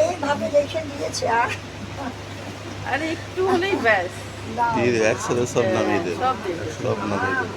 এইভাবে রেখে দিয়েছে আর আরে একটু হলেই ব্যাস। দিয়ে একসাথে সব নামিয়ে দেবে। সব নামিয়ে দেবে।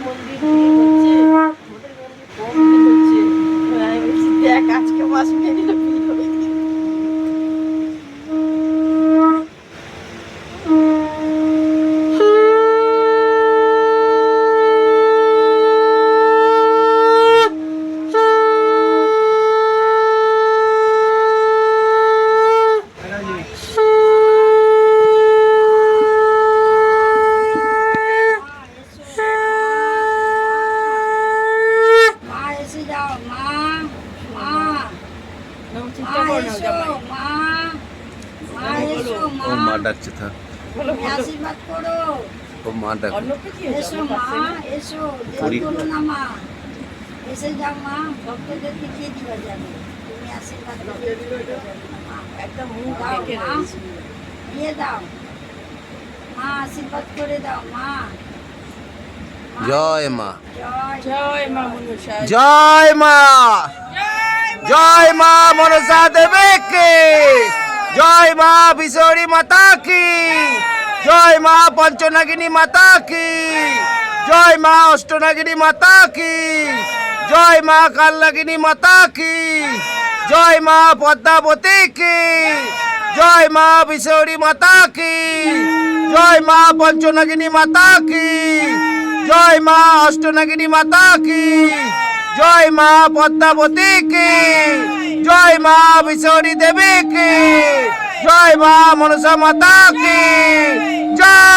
মন্দির ও মা ডাকছে থাক আশীর্বাদ করো ও মা ডাকছে এসো মা এসো দেরি করো না মা এসে যাও মা ভক্তদের দেখিয়ে দিবা যাবে তুমি আশীর্বাদ করো একটা মুখ দেখে দিয়ে দাও মা আশীর্বাদ করে দাও মা জয় মা জয় মা জয় মা জয় মা মনসা দেবীকে। জয় মা বিশোরী মাতা কি জয় মা পঞ্চনাগিনী মাতা কি জয় মা অষ্টনাগিনী মাতা কি জয় মা কাল্লাগিনী মাতা কি জয় মা পদ্মাবতী কি জয় মা বিশোরী মাতা কি জয় মা পঞ্চনাগিনী মাতা কি জয় মা অষ্টনাগিনী মাতা কি জয় মা পদ্মাবতী কি? জয় মা বিশ্বরী দেবী কি? জয় মা মনসা মাতা কি? জয়